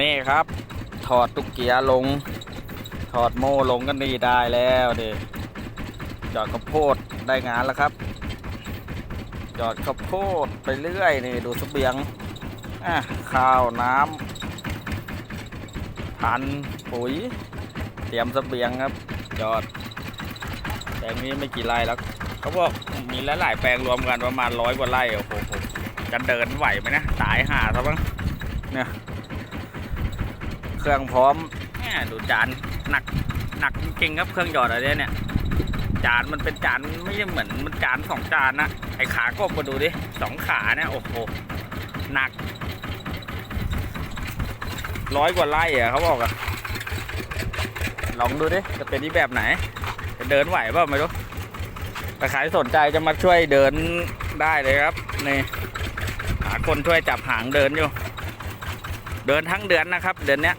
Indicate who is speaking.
Speaker 1: นี่ครับ ถอดตุกเกียลง ถอดโม่ลงก็นี่ได้แล้วเดิจอดข้าวโพดได้งานแล้วครับ จอดข้าวโพดไปเรื่อยนี่ดูเสบียงอะข้าวน้ำพันปุ๋ย เตรียมเสบียงครับ จอดแปลงนี้ไม่กี่ไร่แล้วเขาบอกมีหลายๆแปลงรวมกันประมาณร้อยกว่าไร่โอ้โหจะเดินไหวไหมนะตายห่าซะบ้างเนี่ย เครื่องพร้อมแหมดูจานหนักหนักจริงๆครับเครื่องหยอดอะไรเนี่ย จานมันเป็นจานไม่ใช่เหมือนมันจานสองจานนะไอขากบมาดูดิสองขาเนี่ยโอ้โหหนักร้อยกว่าไร่อะเขาบอกอะลองดูดิจะเป็นที่แบบไหน จะเดินไหวเปล่าไม่รู้แต่ใครสนใจจะมาช่วยเดินได้เลยครับนี่หาคนช่วยจับหางเดินอยู่ เดินทั้งเดือนนะครับ เดือนเนี้ย